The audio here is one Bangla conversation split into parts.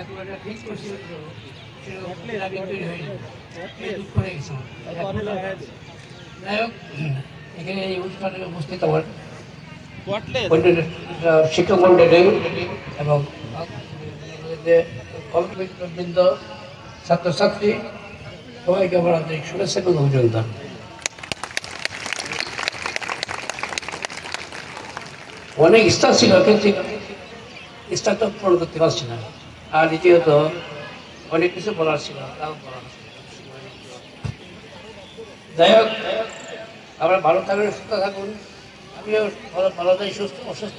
এতটা ঠিক করছিল সেটা তৈরি হয়নি। দুঃখ হয়ে গেছে যাই হোক, এখানে এই অনুষ্ঠানে উপস্থিত আমার শিক্ষক মন্ডলী এবং বৃন্দ ছাত্রছাত্রী সবাইকে আমার আন্তরিক শুভেচ্ছা এবং অভিনন্দন। অনেক স্টার ছিল কিন্তু তো পূরণ করতে পারছি না। আর দ্বিতীয়ত অনেক কিছু বলার ছিল তাও বলার যাই হোক আমরা ভালো থাকুন সুস্থ থাকুন। আমিও ভালো ভালো থাকি সুস্থ অসুস্থ।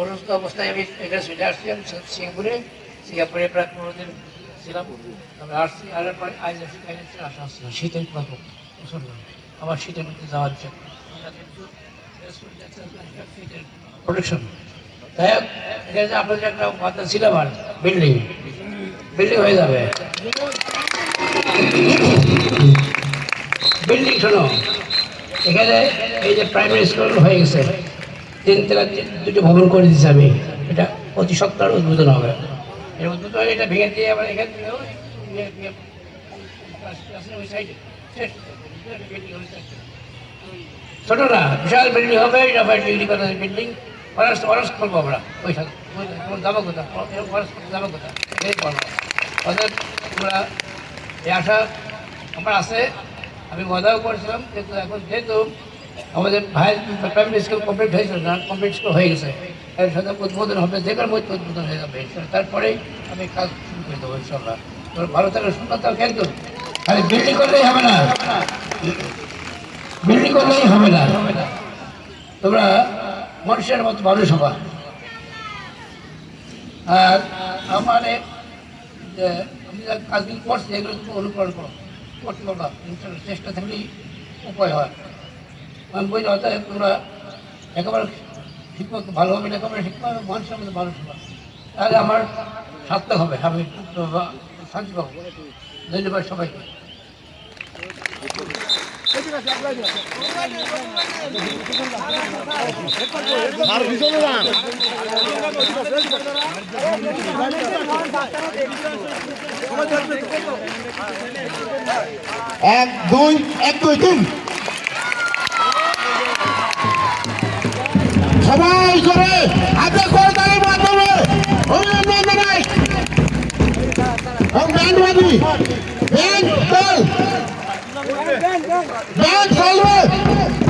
অসুস্থ অবস্থায় আমি এখানে চলে আসছি আমি সিঙ্গাপুরে। সিঙ্গাপুরে প্রায় পনেরো দিন ছিলাম। আমি আসছি আর পরে আজ আসা শীতের আবার শীতের মধ্যে যাওয়ার জন্য। প্রোটেকশন যে আপনাদের একটা কথা ছিল আমার বিল্ডিং বিল্ডিং হয়ে যাবে বিল্ডিং শোনো এখানে এই যে প্রাইমারি স্কুল হয়ে গেছে দুটো ভবন করে দিচ্ছি আমি এটা অতি সত্তর উদ্বোধন হবে হলে এটা ভেঙে দিয়ে ইয়ে- ইয়ে। ছোট না বিশাল বিল্ডিং হবে এটা ডিগ্রি কলেজের বিল্ডিং অনার্স অনার্স করব আমরা। ওই যাব কোথা অনার্স করতে যাব অর্থাৎ তোমরা এই আশা আমার আছে। আমি মজাও করেছিলাম, কিন্তু এখন যেহেতু আমাদের ভাই প্রাইমারি স্কুল কমপ্লিট হয়েছিল না কমপ্লিট স্কুল হয়ে গেছে এর সাথে উদ্বোধন হবে, যে কার মধ্যে উদ্বোধন হয়ে যাবে তারপরেই আমি কাজ শুরু করে দেবো ইনশাল্লাহ তোর ভালো থাকলে সুন্দর থাকো, কিন্তু খালি বিল্ডিং করলেই হবে না। বিল্ডিং করলেই হবে না। তোমরা মানুষের মতো মানুষ হবা। আর আমার আমি কাজগুলো করছি, এগুলো তুমি অনুকরণ করো, করতে পারবা। চেষ্টা থাকলেই উপায় হয়। আমি বলি অতএব তোমরা একেবারে মতো ভালো হবে একেবারে ঠিক মানুষের মধ্যে মানুষ হবা। তাহলে আমার সার্থক হবে, আমি শান্তি পাবো। ধন্যবাদ সবাইকে। এক, দুই এক, দুই, তিন। সবাই করে হাতে করতালির মাধ্যমে। অভিনন্দন জানাই এবং ব্যান্ডবাজি ব্যান্ড দল ਜੈਨ ਸਾਲਵਾ